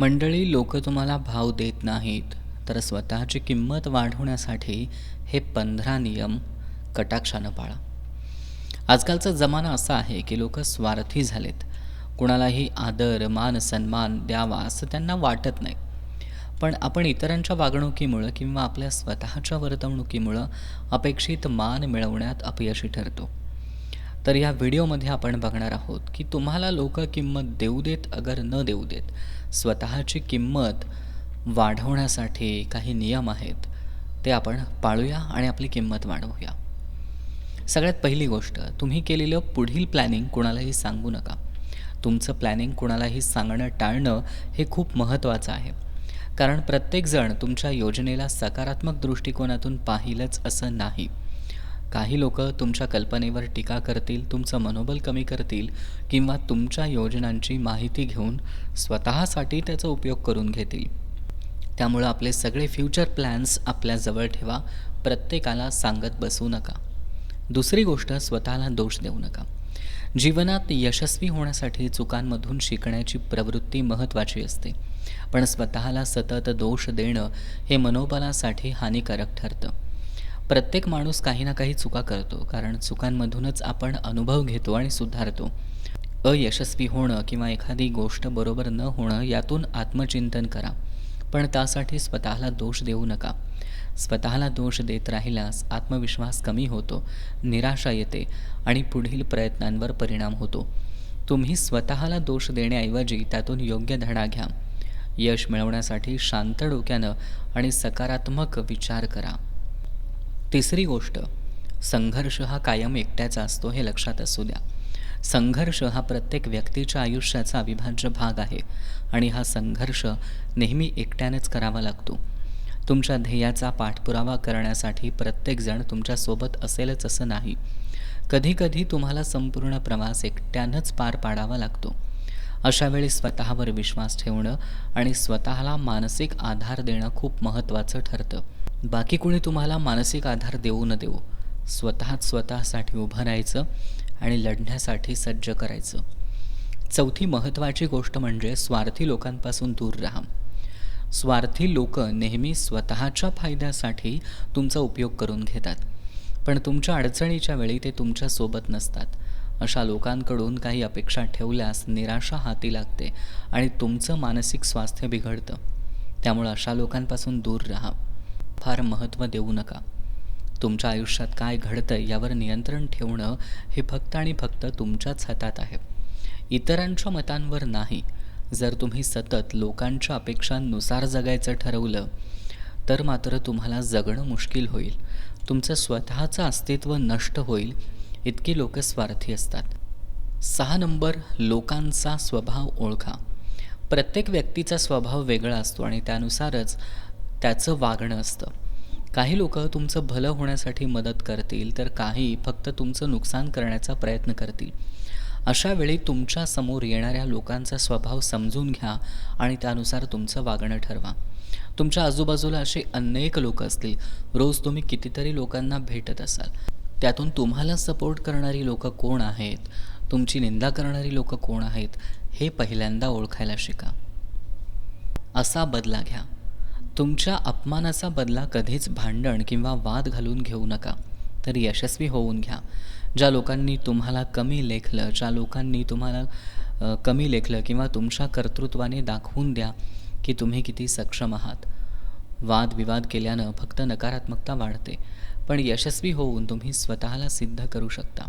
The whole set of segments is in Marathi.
मंडळी लोक तुम्हाला भाव देत नाहीत तर स्वतःची किंमत वाढवण्यासाठी हे पंधरा नियम कटाक्षानं पाळा. आजकालचा जमाना असा आहे की लोक स्वार्थी झालेत. कुणालाही आदर मान सन्मान द्यावा असं त्यांना वाटत नाही. पण आपण इतरांच्या वागणुकीमुळं किंवा आपल्या स्वतःच्या वर्तवणुकीमुळं अपेक्षित मान मिळवण्यात अपयशी ठरतो. तर या व्हिडिओमध्ये आपण बघणार आहोत की तुम्हाला लोक किंमत देऊ देत अगर न देऊ देत स्वतःची किंमत वाढवण्यासाठी काही नियम आहेत ते आपण पाळूया आणि आपली किंमत वाढवूया. सगळ्यात पहिली गोष्ट तुम्ही केलेलं पुढील प्लॅनिंग कुणालाही सांगू नका. तुमचं प्लॅनिंग कुणालाही सांगणं टाळणं हे खूप महत्त्वाचं आहे. कारण प्रत्येकजण तुमच्या योजनेला सकारात्मक दृष्टिकोनातून पाहिलंच असं नाही. काही लोक तुमच्या कल्पनेवर टीका करतील तुमचं मनोबल कमी करतील किंवा तुमच्या योजनांची माहिती घेऊन स्वतःसाठी त्याचा उपयोग करून घेतील. त्यामुळं आपले सगळे फ्युचर प्लॅन्स आपल्याजवळ ठेवा प्रत्येकाला सांगत बसू नका. दुसरी गोष्ट स्वतःला दोष देऊ नका. जीवनात यशस्वी होण्यासाठी चुकांमधून शिकण्याची प्रवृत्ती महत्त्वाची असते. पण स्वतःला सतत दोष देणं हे मनोबलासाठी हानिकारक ठरतं. प्रत्येक माणूस काही ना काही चुका करतो कारण चुकांमधूनच आपण अनुभव घेतो आणि सुधारतो. अयशस्वी होणं किंवा एखादी गोष्ट बरोबर न होणं यातून आत्मचिंतन करा. पण त्यासाठी स्वतःला दोष देऊ नका. स्वतःला दोष देत राहिल्यास आत्मविश्वास कमी होतो निराशा येते आणि पुढील प्रयत्नांवर परिणाम होतो. तुम्ही स्वतःला दोष देण्याऐवजी त्यातून योग्य धडा घ्या. यश मिळवण्यासाठी शांत डोक्यानं आणि सकारात्मक विचार करा. तिसरी गोष्ट संघर्ष हा कायम एकट्याचा असतो हे लक्षात असू द्या. संघर्ष हा प्रत्येक व्यक्तीच्या आयुष्याचा अविभाज्य भाग आहे आणि हा संघर्ष नेहमी एकट्यानेच करावा लागतो. तुमच्या ध्येयाचा पाठपुरावा करण्यासाठी प्रत्येकजण तुमच्यासोबत असेलच असं नाही. कधीकधी तुम्हाला संपूर्ण प्रवास एकट्यानंच पार पाडावा लागतो. अशावेळी स्वतःवर विश्वास ठेवणं आणि स्वतःला मानसिक आधार देणं खूप महत्त्वाचं ठरतं. बाकी कोणी तुम्हाला मानसिक आधार देऊ न देऊ स्वतःच स्वतःसाठी उभं राहायचं आणि लढण्यासाठी सज्ज करायचं. चौथी महत्त्वाची गोष्ट म्हणजे स्वार्थी लोकांपासून दूर राहा. स्वार्थी लोक नेहमी स्वतःच्या फायद्यासाठी तुमचा उपयोग करून घेतात. पण तुमच्या अडचणीच्या वेळी ते तुमच्यासोबत नसतात. अशा लोकांकडून काही अपेक्षा ठेवल्यास निराशा हाती लागते आणि तुमचं मानसिक स्वास्थ्य बिघडतं. त्यामुळं अशा लोकांपासून दूर राहा. फार महत्त्व देऊ नका. तुमच्या आयुष्यात काय घडतं यावर नियंत्रण ठेवणं हे फक्त आणि फक्त तुमच्याच हातात आहे. इतरांच्या मतांवर नाही. जर तुम्ही सतत लोकांच्या अपेक्षांनुसार जगायचं ठरवलं तर मात्र तुम्हाला जगणं मुश्किल होईल. तुमचं स्वतःचं अस्तित्व नष्ट होईल. इतकी लोक स्वार्थी असतात. सहा नंबर लोकांचा स्वभाव ओळखा. प्रत्येक व्यक्तीचा स्वभाव वेगळा असतो आणि त्यानुसारच त्याचं वागणं असतं. काही लोक तुमचं भलं होण्यासाठी मदत करतील तर काही फक्त तुमचं नुकसान करण्याचा प्रयत्न करतील. अशा वेळी तुमच्यासमोर येणाऱ्या लोकांचा स्वभाव समजून घ्या आणि त्यानुसार तुमचं वागणं ठरवा. तुमच्या आजूबाजूला असे अनेक लोक असतील. रोज तुम्ही कितीतरी लोकांना भेटत असाल. त्यातून तुम्हाला सपोर्ट करणारी लोक कोण आहेत? तुमची निंदा करणारी लोक कोण आहेत? हे पहिल्यांदा ओळखायला शिका. असा बदला घ्या. तुमच्या अपमानाचा बदला कधीच भांडण किंवा वाद घालून घेऊ नका तर यशस्वी होऊन घ्या. ज्या लोकांनी तुम्हाला कमी लेखलं ज्या लोकांनी तुम्हाला कमी लेखलं किंवा तुमच्या कर्तृत्वाने दाखवून द्या की तुम्ही किती सक्षम आहात. वादविवाद केल्यानं फक्त नकारात्मकता वाढते पण यशस्वी होऊन तुम्ही स्वतःला सिद्ध करू शकता.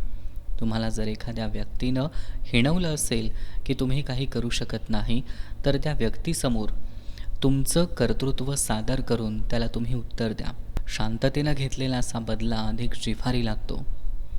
तुम्हाला जर एखाद्या व्यक्तीनं हिणवलं असेल की तुम्ही काही करू शकत नाही तर त्या व्यक्तीसमोर तुमचं कर्तृत्व सादर करून त्याला तुम्ही उत्तर द्या. शांततेनं घेतलेला असा बदला अधिक जिव्हारी लागतो.